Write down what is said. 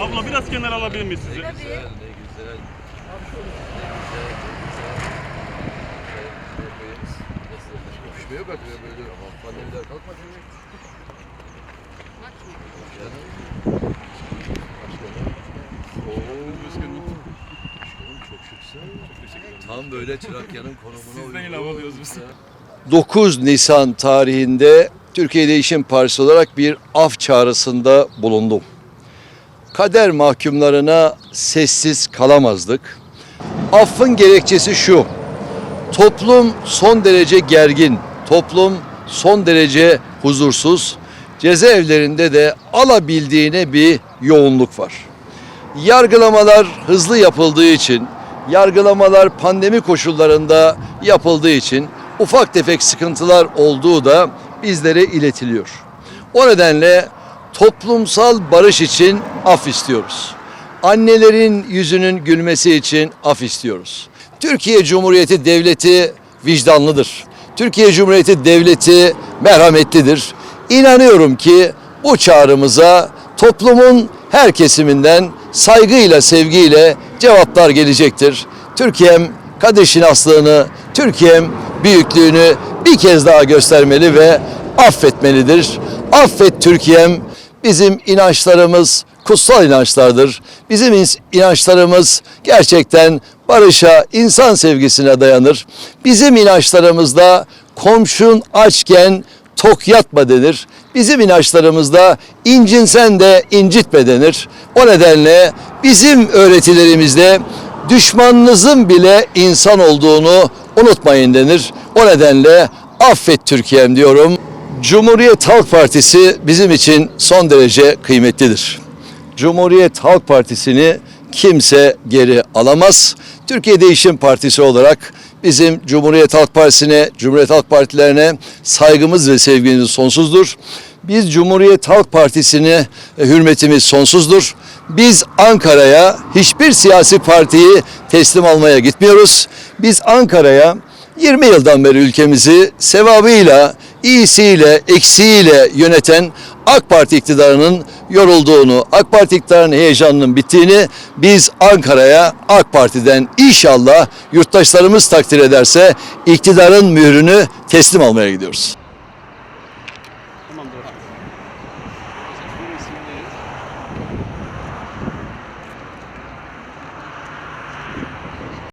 Abla biraz kenara alabilir miyiz sizi? Tabii. Öpüşmeye bak ya böyle. Aman pandemiden kalkma şimdi. Canım. Başkanım. Oo. Başkanım çok şıksın. Tam böyle Trakya'nın konumuna uygun. ilham alıyoruz biz. 9 Nisan tarihinde Türkiye Değişim Partisi olarak bir af çağrısında bulundum. Kader mahkumlarına sessiz kalamazdık. Affın gerekçesi şu. Toplum son derece gergin, toplum son derece huzursuz. Cezaevlerinde de alabildiğine bir yoğunluk var. Yargılamalar hızlı yapıldığı için, yargılamalar pandemi koşullarında yapıldığı için ufak tefek sıkıntılar olduğu da bizlere iletiliyor. O nedenle toplumsal barış için af istiyoruz. Annelerin yüzünün gülmesi için af istiyoruz. Türkiye Cumhuriyeti Devleti vicdanlıdır. Türkiye Cumhuriyeti Devleti merhametlidir. İnanıyorum ki bu çağrımıza toplumun her kesiminden saygıyla, sevgiyle cevaplar gelecektir. Türkiye'm kadir şinaslığını, Türkiye'm büyüklüğünü bir kez daha göstermeli ve affetmelidir. Affet Türkiye'm bizim inançlarımız kutsal inançlardır. Bizim inançlarımız gerçekten barışa, insan sevgisine dayanır. Bizim inançlarımızda komşun açken tok yatma denir. Bizim inançlarımızda incinsen de incitme denir. O nedenle bizim öğretilerimizde düşmanınızın bile insan olduğunu unutmayın denir. O nedenle affet Türkiye'm diyorum. Cumhuriyet Halk Partisi bizim için son derece kıymetlidir. Cumhuriyet Halk Partisi'ni kimse geri alamaz. Türkiye Değişim Partisi olarak bizim Cumhuriyet Halk Partisi'ne, Cumhuriyet Halk Partilerine saygımız ve sevgimiz sonsuzdur. Biz Cumhuriyet Halk Partisi'ne e, hürmetimiz sonsuzdur. Biz Ankara'ya hiçbir siyasi partiyi teslim almaya gitmiyoruz. Biz Ankara'ya 20 yıldan beri ülkemizi sevabıyla, iyisiyle, eksiğiyle yöneten AK Parti iktidarının yorulduğunu, AK Parti iktidarının heyecanının bittiğini biz Ankara'ya AK Parti'den inşallah yurttaşlarımız takdir ederse iktidarın mührünü teslim almaya gidiyoruz.